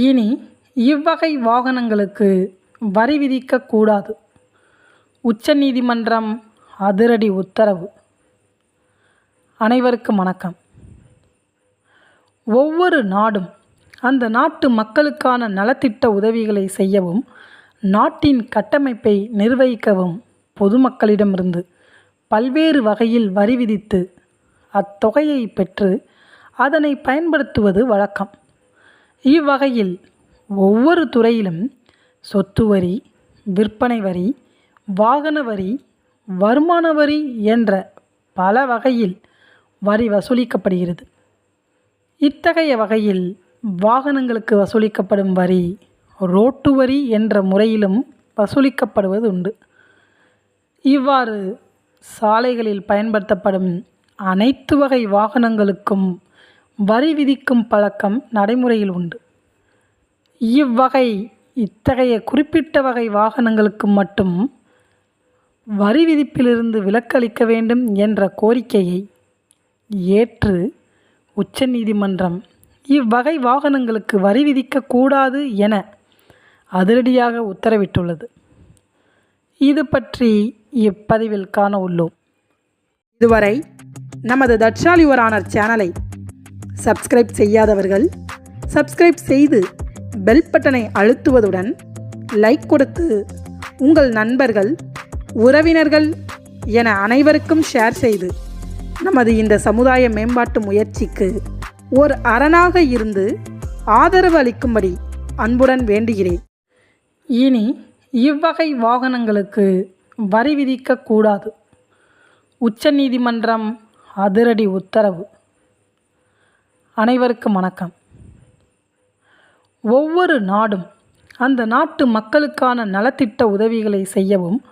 இனி இவ்வகை வாகனங்களுக்கு வரி விதிக்கக்கூடாது. உச்சநீதிமன்றம் அதிரடி உத்தரவு. அனைவருக்கும் வணக்கம். ஒவ்வொரு நாடும் அந்த நாட்டு மக்களுக்கான நலத்திட்ட உதவிகளை செய்யவும் நாட்டின் கட்டமைப்பை நிர்வகிக்கவும் பொதுமக்களிடமிருந்து பல்வேறு வகையில் வரி விதித்து அத்தொகையை பெற்று அதனை பயன்படுத்துவது வழக்கம். இவ்வகையில் ஒவ்வொரு துறையிலும் சொத்து வரி விற்பனை வரி வாகன வரி வருமான வரி என்ற பல வகையில் வரி வசூலிக்கப்படுகிறது. இத்தகைய வகையில் வாகனங்களுக்கு வசூலிக்கப்படும் வரி ரோட்டு வரி என்ற முறையிலும் வசூலிக்கப்படுவது உண்டு இவ்வாறு சாலைகளில் பயன்படுத்தப்படும் அனைத்து வகை வாகனங்களுக்கும் வரி விதிக்கும் பழக்கம் நடைமுறையில் உண்டு. இவ்வகை இத்தகைய குறிப்பிட்ட வகை வாகனங்களுக்கு மட்டும் வரி விதிப்பிலிருந்து விலக்களிக்க வேண்டும் என்ற கோரிக்கையை ஏற்று உச்சநீதிமன்றம் இவ்வகை வாகனங்களுக்கு வரி விதிக்கக்கூடாது என அதிரடியாக உத்தரவிட்டுள்ளது. இது பற்றி இப்பதிவில் காண உள்ளோம். இதுவரை நமது தட்சாலி யுவர் ஆனர் சேனலை சப்ஸ்கிரைப் செய்யாதவர்கள் சப்ஸ்கிரைப் செய்து பெல் பட்டனை அழுத்துவதுடன் லைக் கொடுத்து உங்கள் நண்பர்கள் உறவினர்கள் என அனைவருக்கும் ஷேர் செய்து நமது இந்த சமுதாய மேம்பாட்டு முயற்சிக்கு ஒரு அரணாக இருந்து ஆதரவு அளிக்கும்படி அன்புடன் வேண்டுகிறேன். இனி இவ்வகை வாகனங்களுக்கு வரி விதிக்கக்கூடாது உச்சநீதிமன்றம் அதிரடி உத்தரவு. அனைவருக்கும் வணக்கம். ஒவ்வொரு நாடும் அந்த நாட்டு மக்களுக்கான நலத்திட்ட உதவிகளை செய்யவும்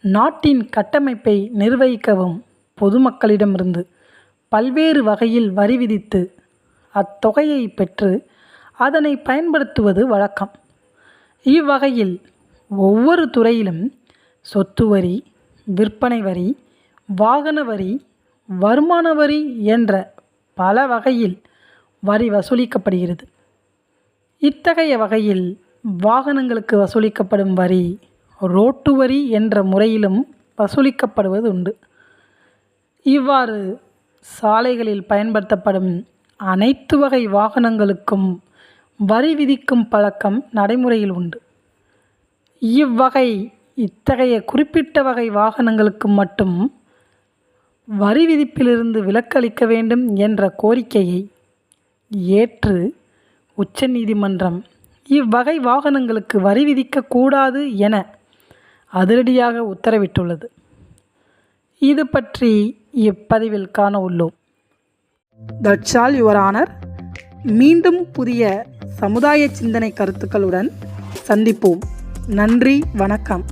நாட்டின் கட்டமைப்பை நிர்வகிக்கவும் பொதுமக்களிடமிருந்து பல்வேறு வகையில் வரி விதித்து அத்தொகையை பெற்று அதனை பயன்படுத்துவது வழக்கம். இவ்வகையில் ஒவ்வொரு துறையிலும் சொத்து வரி விற்பனை வரி வாகன வரி வருமான வரி என்ற பல வகையில் வரி வசூலிக்கப்படுகிறது. இத்தகைய வகையில் வாகனங்களுக்கு வசூலிக்கப்படும் வரி ரோட்டு வரி என்ற முறையிலும் வசூலிக்கப்படுவது உண்டு இவ்வாறு சாலைகளில் பயன்படுத்தப்படும் அனைத்து வகை வாகனங்களுக்கும் வரி விதிக்கும் பழக்கம் நடைமுறையில் உண்டு. இவ்வகை இத்தகைய குறிப்பிட்ட வகை வாகனங்களுக்கு மட்டும் வரி விதிப்பிலிருந்து விலக்களிக்க வேண்டும் என்ற கோரிக்கையை ஏற்று உச்சநீதிமன்றம் இவ்வகை வாகனங்களுக்கு வரி விதிக்கக்கூடாது என அதிரடியாக உத்தரவிட்டுள்ளது. இது பற்றி இப்பதிவில் காண உள்ளோம். தட்சால் யுவர் ஆனர் மீண்டும் புதிய சமுதாய சிந்தனை கருத்துக்களுடன் சந்திப்போம். நன்றி வணக்கம்.